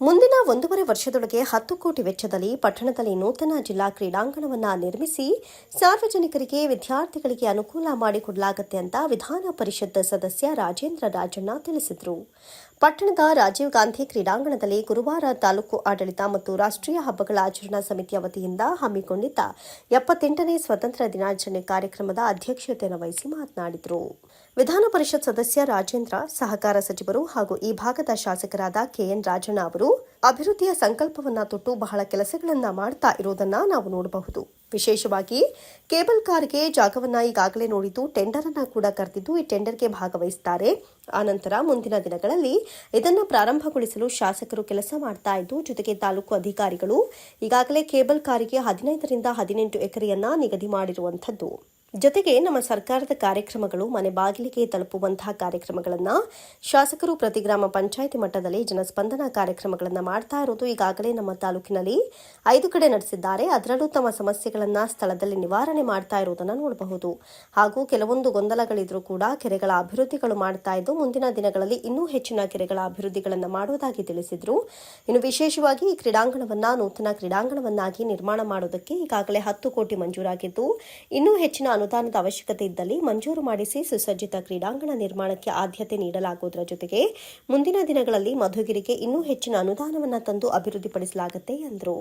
ಮುಂದಿನ ಒಂದೂವರೆ ವರ್ಷದೊಳಗೆ ಹತ್ತು ಕೋಟಿ ವೆಚ್ಚದಲ್ಲಿ ಪಟ್ಟಣದಲ್ಲಿ ನೂತನ ಜಿಲ್ಲಾ ಕ್ರೀಡಾಂಗಣವನ್ನು ನಿರ್ಮಿಸಿ ಸಾರ್ವಜನಿಕರಿಗೆ ವಿದ್ಯಾರ್ಥಿಗಳಿಗೆ ಅನುಕೂಲ ಮಾಡಿಕೊಡಲಾಗುತ್ತೆ ಅಂತ ವಿಧಾನ ಪರಿಷತ್ ಸದಸ್ಯ ರಾಜೇಂದ್ರ ರಾಜಣ್ಣ ತಿಳಿಸಿದರು. ಪಟ್ಟಣದ ರಾಜೀವ್ ಗಾಂಧಿ ಕ್ರೀಡಾಂಗಣದಲ್ಲಿ ಗುರುವಾರ ತಾಲೂಕು ಆಡಳಿತ ಮತ್ತು ರಾಷ್ಟ್ರೀಯ ಹಬ್ಬಗಳ ಆಚರಣಾ ಸಮಿತಿಯ ವತಿಯಿಂದ ಹಮ್ಮಿಕೊಂಡಿದ್ದ ಎಪ್ಪತ್ತೆಂಟನೇ ಸ್ವತಂತ್ರ ದಿನಾಚರಣೆ ಕಾರ್ಯಕ್ರಮದ ಅಧ್ಯಕ್ಷತೆಯನ್ನು ವಹಿಸಿ ಮಾತನಾಡಿದರು. ವಿಧಾನ ಪರಿಷತ್ ಸದಸ್ಯ ರಾಜೇಂದ್ರ, ಸಹಕಾರ ಸಚಿವರು ಹಾಗೂ ಈ ಭಾಗದ ಶಾಸಕರಾದ ಕೆಎನ್ ರಾಜಣ್ಣ ಅವರು ಅಭಿವೃದ್ಧಿಯ ಸಂಕಲ್ಪವನ್ನ ತೊಟ್ಟು ಬಹಳ ಕೆಲಸಗಳನ್ನು ಮಾಡ್ತಾ ಇರೋದನ್ನ ನಾವು ನೋಡಬಹುದು. ವಿಶೇಷವಾಗಿ ಕೇಬಲ್ ಕಾರ್ಗೆ ಜಾಗವನ್ನು ಈಗಾಗಲೇ ನೋಡಿದ್ದು ಟೆಂಡರ್ ಅನ್ನು ಕೂಡ ಕರೆದಿದ್ದು ಈ ಟೆಂಡರ್ಗೆ ಭಾಗವಹಿಸುತ್ತಾರೆ ಆನಂತರ ಮುಂದಿನ ದಿನಗಳಲ್ಲಿ ಇದನ್ನು ಪ್ರಾರಂಭಗೊಳಿಸಲು ಶಾಸಕರು ಕೆಲಸ ಮಾಡ್ತಾ ಇದ್ದು, ಜೊತೆಗೆ ತಾಲೂಕು ಅಧಿಕಾರಿಗಳು ಈಗಾಗಲೇ ಕೇಬಲ್ ಕಾರಿಗೆ ಹದಿನೈದರಿಂದ ಹದಿನೆಂಟು ಎಕರೆಯನ್ನ ನಿಗದಿ ಮಾಡಿರುವಂಥದ್ದು. ಜೊತೆಗೆ ನಮ್ಮ ಸರ್ಕಾರದ ಕಾರ್ಯಕ್ರಮಗಳು ಮನೆ ಬಾಗಿಲಿಗೆ ತಲುಪುವಂತಹ ಕಾರ್ಯಕ್ರಮಗಳನ್ನು ಶಾಸಕರು ಪ್ರತಿ ಗ್ರಾಮ ಪಂಚಾಯಿತಿ ಮಟ್ಟದಲ್ಲಿ ಜನಸ್ಪಂದನ ಕಾರ್ಯಕ್ರಮಗಳನ್ನು ಮಾಡ್ತಾ ಇರೋದು ಈಗಾಗಲೇ ನಮ್ಮ ತಾಲೂಕಿನಲ್ಲಿ ಐದು ಕಡೆ ನಡೆಸಿದ್ದಾರೆ. ಅದರಲ್ಲೂ ತಮ್ಮ ಸಮಸ್ಯೆಗಳನ್ನು ಸ್ಥಳದಲ್ಲಿ ನಿವಾರಣೆ ಮಾಡ್ತಾ ಇರುವುದನ್ನು ನೋಡಬಹುದು. ಹಾಗೂ ಕೆಲವೊಂದು ಗೊಂದಲಗಳಿದ್ರೂ ಕೂಡ ಕೆರೆಗಳ ಅಭಿವೃದ್ಧಿಗಳು ಮಾಡ್ತಾ ಇದ್ದು ಮುಂದಿನ ದಿನಗಳಲ್ಲಿ ಇನ್ನೂ ಹೆಚ್ಚಿನ ಕೆರೆಗಳ ಅಭಿವೃದ್ಧಿಗಳನ್ನು ಮಾಡುವುದಾಗಿ ತಿಳಿಸಿದರು. ಇನ್ನು ವಿಶೇಷವಾಗಿ ಈ ಕ್ರೀಡಾಂಗಣವನ್ನು, ನೂತನ ಕ್ರೀಡಾಂಗಣವನ್ನಾಗಿ ನಿರ್ಮಾಣ ಮಾಡುವುದಕ್ಕೆ ಈಗಾಗಲೇ ಹತ್ತು ಕೋಟಿ ಮಂಜೂರಾಗಿದ್ದು, ಇನ್ನೂ ಹೆಚ್ಚಿನ ಅನುದಾನದ ಅವಶ್ಯಕತೆ ಇದ್ದಲ್ಲಿ ಮಂಜೂರು ಮಾಡಿಸಿ ಸುಸಜ್ಜಿತ ಕ್ರೀಡಾಂಗಣ ನಿರ್ಮಾಣಕ್ಕೆ ಆದ್ಯತೆ ನೀಡಲಾಗುವುದರ ಜೊತೆಗೆ ಮುಂದಿನ ದಿನಗಳಲ್ಲಿ ಮಧುಗಿರಿಗೆ ಇನ್ನೂ ಹೆಚ್ಚಿನ ಅನುದಾನವನ್ನು ತಂದು ಅಭಿವೃದ್ಧಿಪಡಿಸಲಾಗುತ್ತೆ ಎಂದರು.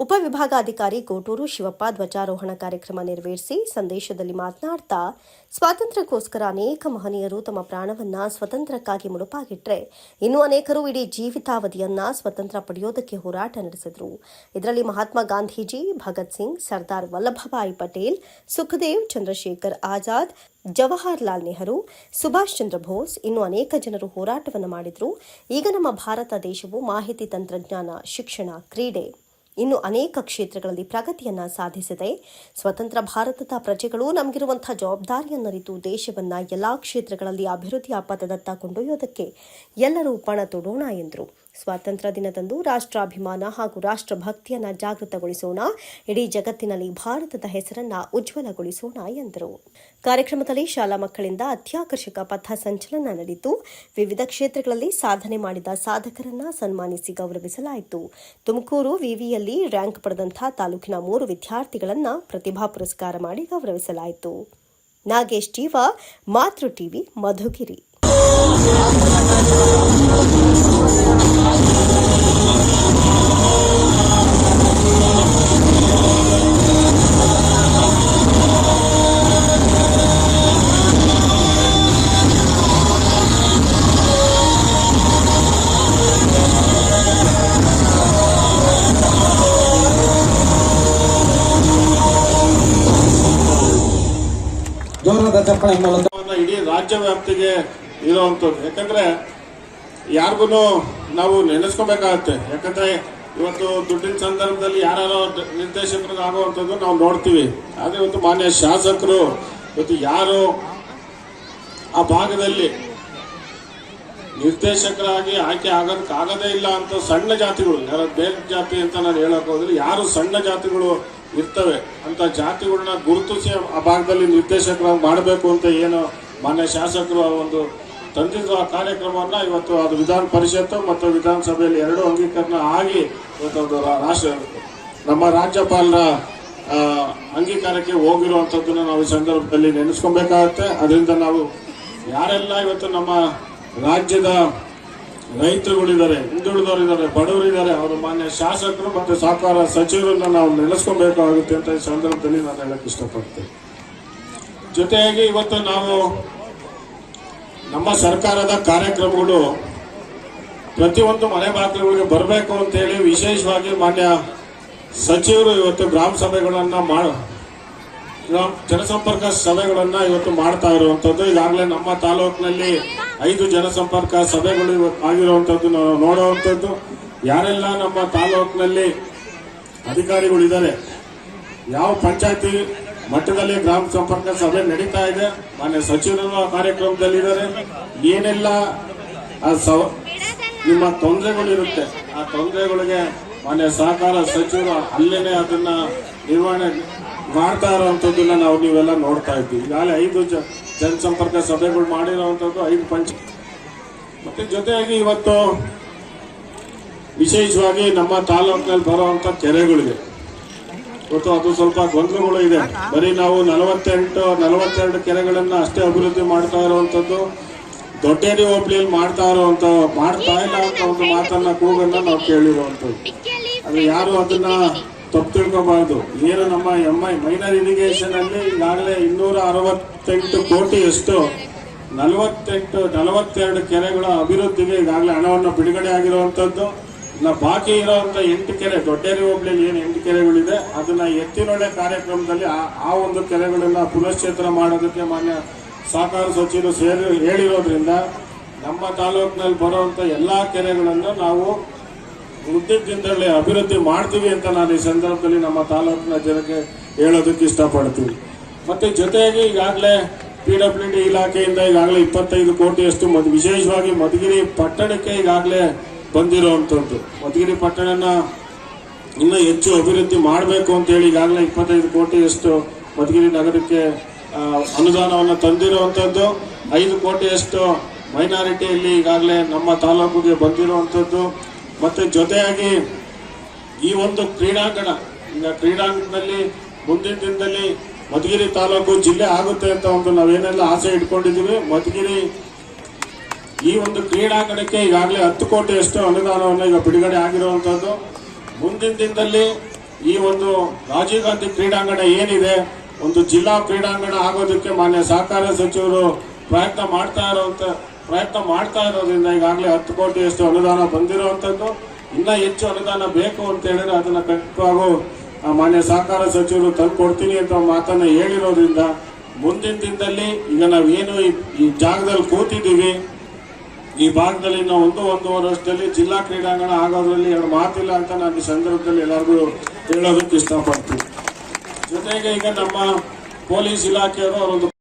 ಉಪವಿಭಾಗಾಧಿಕಾರಿ ಕೋಟೂರು ಶಿವಪ್ಪ ಧ್ವಜಾರೋಹಣ ಕಾರ್ಯಕ್ರಮ ನೆರವೇರಿಸಿ ಸಂದೇಶದಲ್ಲಿ ಮಾತನಾಡ್ತಾ, ಸ್ವಾತಂತ್ರ್ಯಕ್ಕೋಸ್ಕರ ಅನೇಕ ಮಹನೀಯರು ತಮ್ಮ ಪ್ರಾಣವನ್ನ ಸ್ವತಂತ್ರಕ್ಕಾಗಿ ಮುಡುಪಾಗಿಟ್ರೆ ಇನ್ನು ಅನೇಕರು ಇಡೀ ಜೀವಿತಾವಧಿಯನ್ನ ಸ್ವತಂತ್ರ ಪಡೆಯೋದಕ್ಕೆ ಹೋರಾಟ ನಡೆಸಿದರು. ಇದರಲ್ಲಿ ಮಹಾತ್ಮ ಗಾಂಧೀಜಿ, ಭಗತ್ ಸಿಂಗ್, ಸರ್ದಾರ್ ವಲ್ಲಭಭಾಯಿ ಪಟೇಲ್, ಸುಖದೇವ್ ಚಂದ್ರಶೇಖರ್ ಆಜಾದ್, ಜವಾಹರಲಾಲ್ ನೆಹರು, ಸುಭಾಷ್ ಚಂದ್ರ ಬೋಸ್ ಇನ್ನು ಅನೇಕ ಜನರು ಹೋರಾಟವನ್ನು ಮಾಡಿದ್ರು. ಈಗ ನಮ್ಮ ಭಾರತ ದೇಶವು ಮಾಹಿತಿ ತಂತ್ರಜ್ಞಾನ, ಶಿಕ್ಷಣ, ಕ್ರೀಡೆ ಇನ್ನು ಅನೇಕ ಕ್ಷೇತ್ರಗಳಲ್ಲಿ ಪ್ರಗತಿಯನ್ನು ಸಾಧಿಸಿದೆ. ಸ್ವತಂತ್ರ ಭಾರತದ ಪ್ರಜೆಗಳು ನಮಗಿರುವಂತಹ ಜವಾಬ್ದಾರಿಯನ್ನರಿತು ದೇಶವನ್ನು ಎಲ್ಲಾ ಕ್ಷೇತ್ರಗಳಲ್ಲಿ ಅಭಿವೃದ್ಧಿಯ ಪಥದತ್ತ ಕೊಂಡೊಯ್ಯೋದಕ್ಕೆ ಎಲ್ಲರೂ ಪಣ ತೊಡೋಣ ಎಂದರು. ಸ್ವಾತಂತ್ರ್ಯ ದಿನದಂದು ರಾಷ್ಟ್ರಾಭಿಮಾನ ಹಾಗೂ ರಾಷ್ಟ್ರಭಕ್ತಿಯನ್ನ ಜಾಗೃತಗೊಳಿಸೋಣ. ಇಡೀ ಜಗತ್ತಿನಲ್ಲಿ ಭಾರತದ ಹೆಸರನ್ನ ಉಜ್ವಲಗೊಳಿಸೋಣ ಎಂದರು. ಕಾರ್ಯಕ್ರಮದಲ್ಲಿ ಶಾಲಾ ಮಕ್ಕಳಿಂದ ಅತ್ಯಾಕರ್ಷಕ ಪಥ ಸಂಚಲನ ನಡೆಯಿತು. ವಿವಿಧ ಕ್ಷೇತ್ರಗಳಲ್ಲಿ ಸಾಧನೆ ಮಾಡಿದ ಸಾಧಕರನ್ನ ಸನ್ಮಾನಿಸಿ ಗೌರವಿಸಲಾಯಿತು. ತುಮಕೂರು ವಿವಿಯಲ್ಲಿ ರ್ಯಾಂಕ್ ಪಡೆದಂತಹ ತಾಲೂಕಿನ ಮೂರು ವಿದ್ಯಾರ್ಥಿಗಳನ್ನ ಪ್ರತಿಭಾ ಪುರಸ್ಕಾರ ಮಾಡಿ ಗೌರವಿಸಲಾಯಿತು. ನಾಗೇಶ್ ಜೀವ, ಮಾತೃ ಟಿವಿ, ಮಧುಗಿರಿ. ಮೂಲಕ. ಇಡೀ ರಾಜ್ಯ ವ್ಯಾಪ್ತಿಗೆ ಇರುವಂತದ್ದು ಯಾಕಂದ್ರೆ ಯಾರಿಗೂ ನಾವು ನೆನೆಸ್ಕೋಬೇಕಾಗತ್ತೆ. ಯಾಕಂದ್ರೆ ಇವತ್ತು ದುಡ್ಡಿನ ಸಂದರ್ಭದಲ್ಲಿ ಯಾರು ನಿರ್ದೇಶಕರಿಗೆ ಆಗುವಂಥದ್ದು ನಾವು ನೋಡ್ತೀವಿ. ಆದರೆ ಇವತ್ತು ಮಾನ್ಯ ಶಾಸಕರು ಇವತ್ತು ಯಾರು ಆ ಭಾಗದಲ್ಲಿ ನಿರ್ದೇಶಕರಾಗಿ ಆಯ್ಕೆ ಆಗೋದಕ್ಕೆ ಆಗದೇ ಇಲ್ಲ ಅಂತ ಸಣ್ಣ ಜಾತಿಗಳು, ಯಾರ ಬೇರೆ ಜಾತಿ ಅಂತ ನಾನು ಹೇಳಕ್ ಹೋದ್ರೆ ಯಾರು ಸಣ್ಣ ಜಾತಿಗಳು ಇರ್ತವೆ ಅಂತ ಜಾತಿಗಳನ್ನ ಗುರುತಿಸಿ ಆ ಭಾಗದಲ್ಲಿ ನಿರ್ದೇಶಕರಾಗಿ ಮಾಡಬೇಕು ಅಂತ ಏನು ಮಾನ್ಯ ಶಾಸಕರು ಆ ಒಂದು ತಂದಿದ್ದು ಕಾರ್ಯಕ್ರಮವನ್ನು ಇವತ್ತು ಅದು ವಿಧಾನ ಪರಿಷತ್ತು ಮತ್ತು ವಿಧಾನಸಭೆಯಲ್ಲಿ ಎರಡು ಅಂಗೀಕರಣ ಆಗಿ ಇವತ್ತೊಂದು ರಾಷ್ಟ್ರ ನಮ್ಮ ರಾಜ್ಯಪಾಲರ ಅಂಗೀಕಾರಕ್ಕೆ ಹೋಗಿರುವಂಥದ್ದನ್ನು ನಾವು ಈ ಸಂದರ್ಭದಲ್ಲಿ ನೆನೆಸ್ಕೊಬೇಕಾಗತ್ತೆ. ಅದರಿಂದ ನಾವು ಯಾರೆಲ್ಲ ಇವತ್ತು ನಮ್ಮ ರಾಜ್ಯದ ರೈತರುಗಳಿದ್ದಾರೆ, ಹಿಂದುಳಿದವರಿದ್ದಾರೆ, ಬಡವರಿದ್ದಾರೆ, ಅವರು ಮಾನ್ಯ ಶಾಸಕರು ಮತ್ತು ಸಹಕಾರ ಸಚಿವರನ್ನ ನಾವು ನೆನೆಸ್ಕೊಬೇಕಾಗುತ್ತೆ ಅಂತ ಈ ಸಂದರ್ಭದಲ್ಲಿ ನಾನು ಹೇಳಕ್ ಇಷ್ಟಪಡ್ತೇನೆ. ಜೊತೆಯಾಗಿ ಇವತ್ತು ನಾವು ನಮ್ಮ ಸರ್ಕಾರದ ಕಾರ್ಯಕ್ರಮಗಳು ಪ್ರತಿಯೊಂದು ಮನೆ ಬಾಗಿಲುಗಳಿಗೆ ಬರಬೇಕು ಅಂತೇಳಿ ವಿಶೇಷವಾಗಿ ಮಾನ್ಯ ಸಚಿವರು ಇವತ್ತು ಗ್ರಾಮ ಸಭೆಗಳನ್ನು ಮಾಡ ಜನಸಂಪರ್ಕ ಸಭೆಗಳನ್ನು ಇವತ್ತು ಮಾಡ್ತಾ ಇರುವಂಥದ್ದು ಈಗಾಗಲೇ ನಮ್ಮ ತಾಲೂಕಿನಲ್ಲಿ ಐದು ಜನಸಂಪರ್ಕ ಸಭೆಗಳು ಇವತ್ತು ಆಗಿರುವಂತದ್ದು ನಾವು ನೋಡುವಂಥದ್ದು ಯಾರೆಲ್ಲ ನಮ್ಮ ತಾಲೂಕಿನಲ್ಲಿ ಅಧಿಕಾರಿಗಳಿದ್ದಾರೆ ಯಾವ ಪಂಚಾಯತಿ ಮಟ್ಟದಲ್ಲಿ ಗ್ರಾಮ ಸಂಪರ್ಕ ಸಭೆ ನಡೀತಾ ಇದೆ. ಮಾನ್ಯ ಸಚಿವರು ಕಾರ್ಯಕ್ರಮದಲ್ಲಿದ್ದಾರೆ. ಏನೆಲ್ಲ ಆ ಸವ- ನಿಮ್ಮ ತೊಂದರೆಗಳಿರುತ್ತೆ, ಆ ತೊಂದರೆಗಳಿಗೆ ಮಾನ್ಯ ಸಹಕಾರ ಸಚಿವರು ಅಲ್ಲೇನೆ ಅದನ್ನ ನಿರ್ವಹಣೆ ಮಾಡ್ತಾ ಇರೋವಂಥದ್ದನ್ನ ನಾವು ನೀವೆಲ್ಲ ನೋಡ್ತಾ ಇದ್ದೀವಿ. ಈಗಾಗಲೇ ಐದು ಜನಸಂಪರ್ಕ ಸಭೆಗಳು ಮಾಡಿರುವಂತದ್ದು ಐದು ಪಂಚ ಮತ್ತೆ ಜೊತೆಯಾಗಿ ಇವತ್ತು ವಿಶೇಷವಾಗಿ ನಮ್ಮ ತಾಲೂಕಿನಲ್ಲಿ ಬರುವಂತ ಕೆರೆಗಳಿವೆ. ಇವತ್ತು ಅದು ಸ್ವಲ್ಪ ಗೊಂದಲಗಳು ಇದೆ. ಬರೀ ನಾವು ನಲವತ್ತೆಂಟು, ನಲವತ್ತೆರಡು ಕೆರೆಗಳನ್ನು ಅಷ್ಟೇ ಅಭಿವೃದ್ಧಿ ಮಾಡ್ತಾ ಇರುವಂತದ್ದು ದೊಡ್ಡೇರಿ ಹೋಬಳಿಯಲ್ಲಿ ಮಾಡ್ತಾ ಇರುವಂತ ಮಾಡ್ತಾ ಇಲ್ಲ ಅಂತ ಒಂದು ಮಾತನ್ನ ಕೂಗನ್ನ ನಾವು ಕೇಳಿರುವಂಥದ್ದು. ಅದು ಯಾರು ಅದನ್ನ ತಪ್ಪು ತಿಳ್ಕೋಬಾರ್ದು. ಏನು ನಮ್ಮ ಎಂ ಐ ಮೈನರ್ ಇರಿಗೇಷನ್ ಅಲ್ಲಿ ಈಗಾಗಲೇ ಇನ್ನೂರ ಅರವತ್ತೆಂಟು ಕೋಟಿ ಎಷ್ಟು ನಲವತ್ತೆಂಟು, ನಲವತ್ತೆರಡು ಕೆರೆಗಳ ಅಭಿವೃದ್ಧಿಗೆ ಈಗಾಗಲೇ ಹಣವನ್ನು ಬಿಡುಗಡೆ ಆಗಿರುವಂತದ್ದು ಇನ್ನ ಬಾಕಿ ಇರುವಂತ ಎಂಟು ಕೆರೆ, ದೊಡ್ಡೇರಿ ಹೋಬಳಿಯಲ್ಲಿ ಏನು ಎಂಟು ಕೆರೆಗಳಿದೆ, ಅದನ್ನ ಎತ್ತಿನೊಳೆ ಕಾರ್ಯಕ್ರಮದಲ್ಲಿ ಆ- ಒಂದು ಕೆರೆಗಳನ್ನ ಪುನಶ್ಚೇತನ ಮಾಡೋದಕ್ಕೆ ಮಾನ್ಯ ಸಹಕಾರ ಸಚಿವರು ಸೇರಿ ಹೇಳಿರೋದ್ರಿಂದ ನಮ್ಮ ತಾಲೂಕಿನಲ್ಲಿ ಬರುವಂತ ಎಲ್ಲಾ ಕೆರೆಗಳನ್ನು ನಾವು ಉದ್ಯೋಗದಿಂದಲೇ ಅಭಿವೃದ್ಧಿ ಮಾಡ್ತೀವಿ ಅಂತ ನಾನು ಈ ಸಂದರ್ಭದಲ್ಲಿ ನಮ್ಮ ತಾಲೂಕಿನ ಜನಕ್ಕೆ ಹೇಳೋದಕ್ಕೆ ಇಷ್ಟಪಡ್ತೀವಿ ಮತ್ತೆ ಜೊತೆಗೆ ಈಗಾಗಲೇ ಪಿ ಡಬ್ಲ್ಯೂ ಡಿ ಇಲಾಖೆಯಿಂದ ಈಗಾಗಲೇ ಇಪ್ಪತ್ತೈದು ಕೋಟಿಯಷ್ಟು ಮದ್ ವಿಶೇಷವಾಗಿ ಮಧುಗಿರಿ ಪಟ್ಟಣಕ್ಕೆ ಈಗಾಗಲೇ ಬಂದಿರುವಂಥದ್ದು. ಮಧುಗಿರಿ ಪಟ್ಟಣನ ಇನ್ನೂ ಹೆಚ್ಚು ಅಭಿವೃದ್ಧಿ ಮಾಡಬೇಕು ಅಂತ ಹೇಳಿ ಈಗಾಗಲೇ ಇಪ್ಪತ್ತೈದು ಕೋಟಿಯಷ್ಟು ಮಧುಗಿರಿ ನಗರಕ್ಕೆ ಅನುದಾನವನ್ನು ತಂದಿರುವಂಥದ್ದು. ಐದು ಕೋಟಿಯಷ್ಟು ಮೈನಾರಿಟಿಯಲ್ಲಿ ಈಗಾಗಲೇ ನಮ್ಮ ತಾಲೂಕಿಗೆ ಬಂದಿರುವಂಥದ್ದು. ಮತ್ತು ಜೊತೆಯಾಗಿ ಈ ಒಂದು ಕ್ರೀಡಾಂಗಣ, ಈಗ ಕ್ರೀಡಾಂಗಣದಲ್ಲಿ ಮುಂದಿನ ದಿನದಲ್ಲಿ ಮಧುಗಿರಿ ತಾಲೂಕು ಜಿಲ್ಲೆ ಆಗುತ್ತೆ ಅಂತ ಒಂದು ನಾವೇನೆಲ್ಲ ಆಸೆ ಇಟ್ಕೊಂಡಿದ್ದೀವಿ. ಮಧುಗಿರಿ ಈ ಒಂದು ಕ್ರೀಡಾಂಗಣಕ್ಕೆ ಈಗಾಗಲೇ ಹತ್ತು ಕೋಟಿಯಷ್ಟು ಅನುದಾನವನ್ನು ಈಗ ಬಿಡುಗಡೆ ಆಗಿರುವಂತದ್ದು. ಮುಂದಿನ ದಿನದಲ್ಲಿ ಈ ಒಂದು ರಾಜೀವ್ ಗಾಂಧಿ ಕ್ರೀಡಾಂಗಣ ಏನಿದೆ, ಒಂದು ಜಿಲ್ಲಾ ಕ್ರೀಡಾಂಗಣ ಆಗೋದಕ್ಕೆ ಮಾನ್ಯ ಸಹಕಾರ ಸಚಿವರು ಪ್ರಯತ್ನ ಮಾಡ್ತಾ ಇರುವಂತ, ಪ್ರಯತ್ನ ಮಾಡ್ತಾ ಇರೋದ್ರಿಂದ ಈಗಾಗಲೇ ಹತ್ತು ಕೋಟಿಯಷ್ಟು ಅನುದಾನ ಬಂದಿರುವಂಥದ್ದು ಇನ್ನ ಹೆಚ್ಚು ಅನುದಾನ ಬೇಕು ಅಂತ ಹೇಳಿದ್ರೆ ಅದನ್ನ ಖಂಡಿತವಾಗೂ ಮಾನ್ಯ ಸಹಕಾರ ಸಚಿವರು ತಂದು ಕೊಡ್ತೀನಿ ಅಂತ ಮಾತನ್ನ ಹೇಳಿರೋದ್ರಿಂದ ಮುಂದಿನ ದಿನದಲ್ಲಿ ಈಗ ನಾವೇನು ಈ ಜಾಗದಲ್ಲಿ ಕೂತಿದ್ದೀವಿ ಈ ಭಾಗದಲ್ಲಿ ಇನ್ನು ಒಂದು ಒಂದೂವರೆ ವರ್ಷದಲ್ಲಿ ಜಿಲ್ಲಾ ಕ್ರೀಡಾಂಗಣ ಆಗೋದ್ರಲ್ಲಿ ಎರಡು ಮಾತಿಲ್ಲ ಅಂತ ನಾನು ಈ ಸಂದರ್ಭದಲ್ಲಿ ಎಲ್ಲರಿಗೂ ಹೇಳೋದಕ್ಕೆ ಇಷ್ಟಪಡ್ತೀನಿ. ಜೊತೆಗೆ ಈಗ ನಮ್ಮ ಪೊಲೀಸ್ ಇಲಾಖೆಯವರು ಅವರೊಂದು